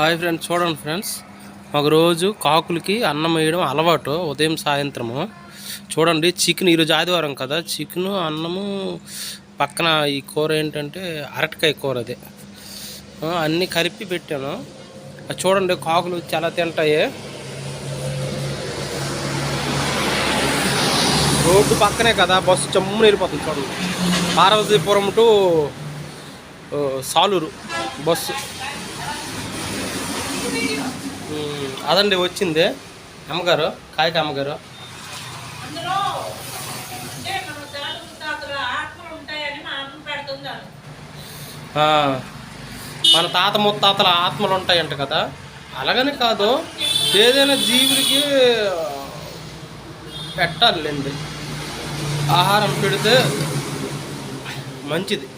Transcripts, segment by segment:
Hi friends చూడండి friends. మాకు రోజు కాకులకి అన్నం వేయడం అలవాటు ఉదయం సాయంత్రము. చూడండి చికెన్ ఈరోజు ఆదివారం కదా. చికెన్ అన్నము పక్కన ఈ కూర ఏంటంటే అరటికాయ కూర అది. అన్నీ కలిపి పెట్టాను. అది చూడండి కాకులు చాలా తింటాయి. రోడ్డు పక్కనే కదా బస్సు చమ్మున వెళ్ళిపోతుంది చూడండి. Parvathipuram to Saluru bus. అదండి వచ్చింది. అమ్మగారు కాయక అమ్మగారు. మన తాత ముత్తాతల ఆత్మలు ఉంటాయంట కదా. అలాగని కాదు ఏదైనా జీవులకి పెట్టాలండి. ఆహారం పెడితే మంచిది.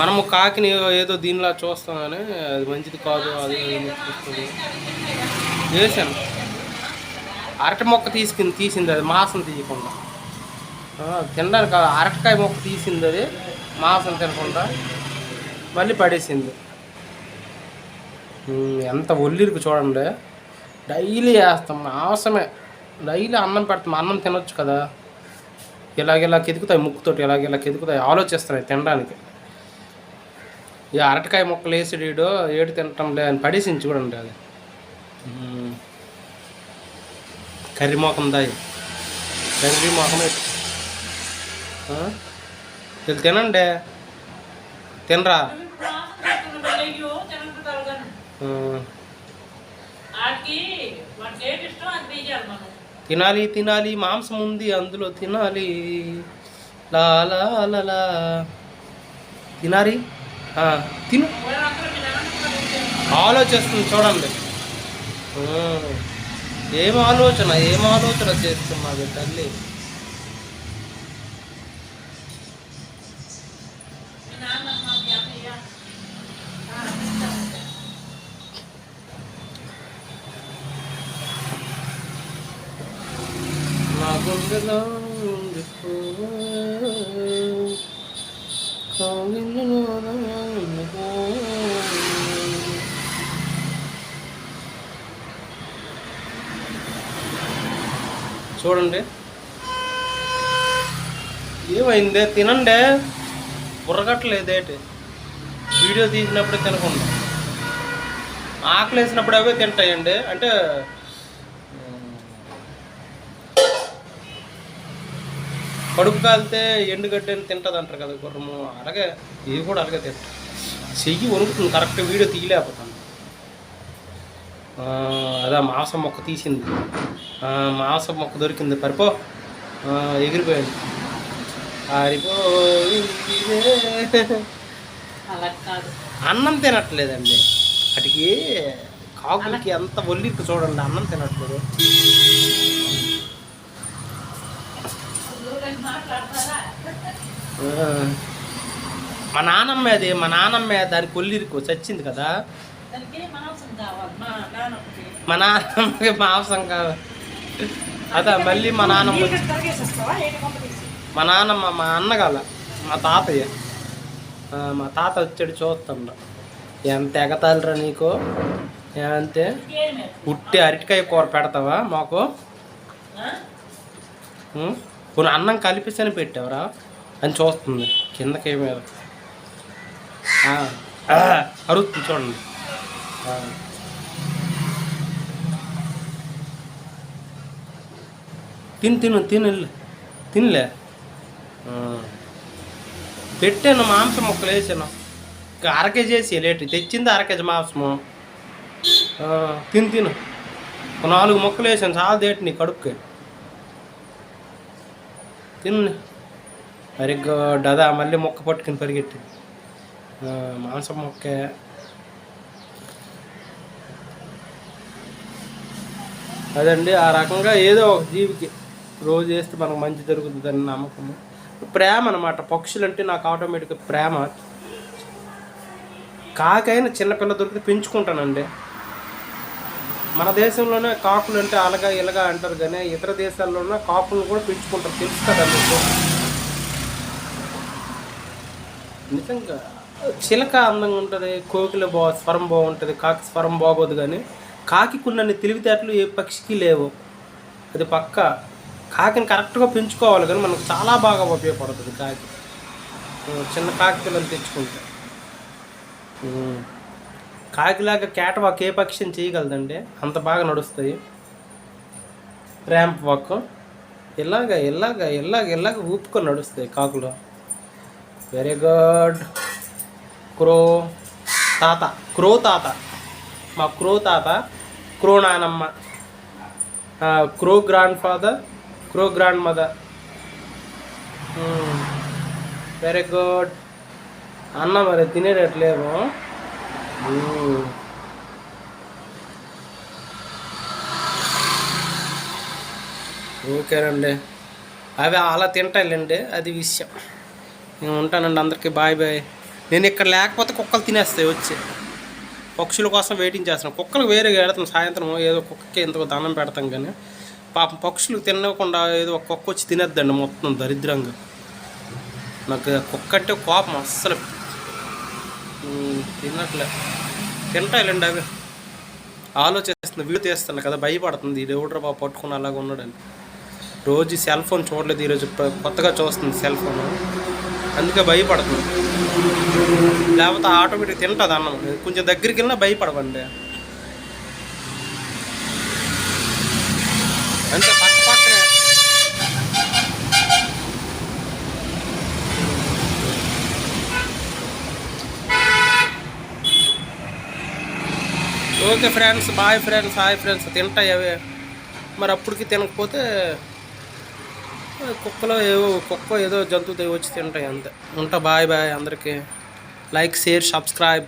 మనము కాకిని ఏదో దీనిలా చూస్తామని అది మంచిది కాదు అది చూస్తుంది చేశాను. అరటి మొక్క తీసుకుని తీసింది అది మాంసం తీయకుండా. తినడానికి కాదు, అరటికాయ మొక్క తీసింది అది మాంసం తినకుండా మళ్ళీ పడేసింది. ఎంత ఒల్లిరికి చూడండి. డైలీ వేస్తాం అవసరమే డైలీ అన్నం పెడతాం అన్నం తినొచ్చు కదా. ఇలాగ ఇలా కెదుకుతాయి ముక్కుతోటి ఇలాగ ఇలా కెదుకుతాయి ఆలోచిస్తున్నాయి తినడానికి. ఈ అరటికాయ మొక్కలు వేసి వీడు ఏడు తినటంలే అని పడేసింది చూడండి అది ఉమ్. కర్రీ మొఖం దాయి కర్రీ. ఆ? ఇది తినండి తినరా తినాలి తినాలి మాంసం ఉంది అందులో తినాలి లా లా లా. తినాలి తిను. ఆలోచిస్తుంది చూడండి. ఏం ఆలోచన ఏం ఆలోచన చేస్తున్నది తల్లి? మీ నాన్న మీ అన్నయ్య ఆ, తింటారు. నా గుండెలో ఉంది పువ్వు, కౌగిలిలోన ఉంది పువ్వు. చూడండి. ఏమైందే? తినండి? బుర్రగట్లేదేటి వీడియో తీసినప్పుడే తినకుండా. ఆకలేసినప్పుడు అవే తింటాయండి. అంటే కడుపు కాలితే ఎండుగడ్డని తింటుంది అంటారు కదా గుర్రము. అలాగే ఇది కూడా అలాగే తింటాం. చెయ్యి వణుకుతుంది. కరెక్ట్ వీడియో తీయలేకపోతాను అదే మాంసం మొక్క తీసింది. ఆ, మాంసం మొక్క దొరికింది. పరిపో. ఆ, ఎగిరిపోయింది. అన్నం తినట్లేదండి. వాటికి కాకులకి ఎంత ఒల్లికి చూడండి. అన్నం తినట్లేదు. మా నాన్నమ్మ అది మా నాన్నమ్మ దానికి ఒల్లిరికి చచ్చింది కదా. మా నాన్నమ్మకి మాంసం కాదు. అదా మళ్ళీ మా నాన్నమ్మ మా నాన్నమ్మ మా అన్నగాల మా తాతయ్య. మా తాత వచ్చాడు చూస్తుండ. ఎంత ఎగతాలిరా నీకు? ఇంకేమి ఉట్టి అరటికాయ కూర పెడతావా మాకు? కొన్ని అన్నం కలిపిస్తేనే పెట్టావరా అని చూస్తుంది. కిందకి మీద చూడండి. ఆ. తిను తిను తినలే పెట్టాను మాంసం ముక్కలు వేసాను ఇంకా అర కేజీ వేసి లేట్ తెచ్చింది అర కేజీ మాంసము తిను తిను నాలుగు ముక్కలు వేసాను చాలా దేటి నీ కడుపుకి తిను మరి డదా మళ్ళీ మొక్క పట్టుకుని పరిగెట్టి మాంసం మొక్కే అదండి ఆ రకంగా ఏదో ఒక జీవికి రోజు వేస్తే మనకు మంచి జరుగుతుందని నమ్మకం. ప్రేమ అనమాట పక్షులు అంటే నాకు ఆటోమేటిక్గా ప్రేమ. కాకైనా చిన్నపిల్ల దొరికితే పెంచుకుంటానండి. మన దేశంలోనే కాకులు అంటే అలాగా ఇలాగా అంటారు కానీ ఇతర దేశాల్లోనే కాకులను కూడా పెంచుకుంటారు. తెలుసు కదా మీకు? నిజంగా చిలక అందంగా ఉంటుంది కోకిల బా స్వరం బాగుంటుంది కాకి స్వరం బాగోదు కానీ కాకికున్నన్ని తెలివితేటలు ఏ పక్షికి లేవు. అది పక్క కాకిని కరెక్ట్గా పెంచుకోవాలి కానీ మనకు చాలా బాగా ఉపయోగపడుతుంది కాకి. చిన్న కాకి పిల్లలు తెచ్చుకుంటే. కాకిలాగా క్యాట్ వాక్ ఏ పక్షిని చేయగలదండి అంత బాగా నడుస్తాయి. Ramp walk. ఇలాగ ఇలాగ ఇలాగ ఇలాగ ఊపుకొని నడుస్తాయి కాకులు. Very good. క్రో తాత క్రో తాత. మా క్రో తాత క్రో నానమ్మ crow grandfather crow grandmother. Very good అన్న మరి తినేటట్లేము ఓకేనండి అవి అలా తింటాయిలేండి అది విషయం. నేను ఉంటానండి అందరికీ బాయ్ బాయ్. నేను ఇక్కడ లేకపోతే కుక్కలు తినేస్తాయి వచ్చి. పక్షుల కోసం వెయిటింగ్ చేస్తున్నాం. కుక్కలు వేరే పెడతాం సాయంత్రం ఏదో కుక్కకి ఎంతో దానం పెడతాం కానీ పాపం పక్షులు తినకుండా ఏదో ఒక కుక్క వచ్చి తినేద్దండి మొత్తం దరిద్రంగా. నాకు కుక్క అంటే కోపం అస్సలు. తినట్లే. తింటాయిలేండి అవి. ఆలోచిస్తుంది వీడియో తీస్తాను కదా భయపడుతుంది. దేవుడు బాబు పట్టుకుని అలాగ ఉన్నాడని. రోజు సెల్ ఫోన్ చూడలేదు ఈరోజు. కొత్తగా చూస్తుంది సెల్ ఫోన్ అందుకే భయపడుతుంది లేకపోతే ఆటోమేటిక్ తింటుంది అన్నం. కొంచెం దగ్గరికి వెళ్ళినా భయపడవండి. అంతే పక్క పక్కనే. Okay friends boy friends hi friends తింటాయి అవే. మరి అప్పటికి తినకపోతే కుక్కలో ఏవో కుక్క ఏదో జంతువు వచ్చి తింటాయి అంతే. ఉంటా బాయ్ బాయ్ అందరికీ. Like share subscribe.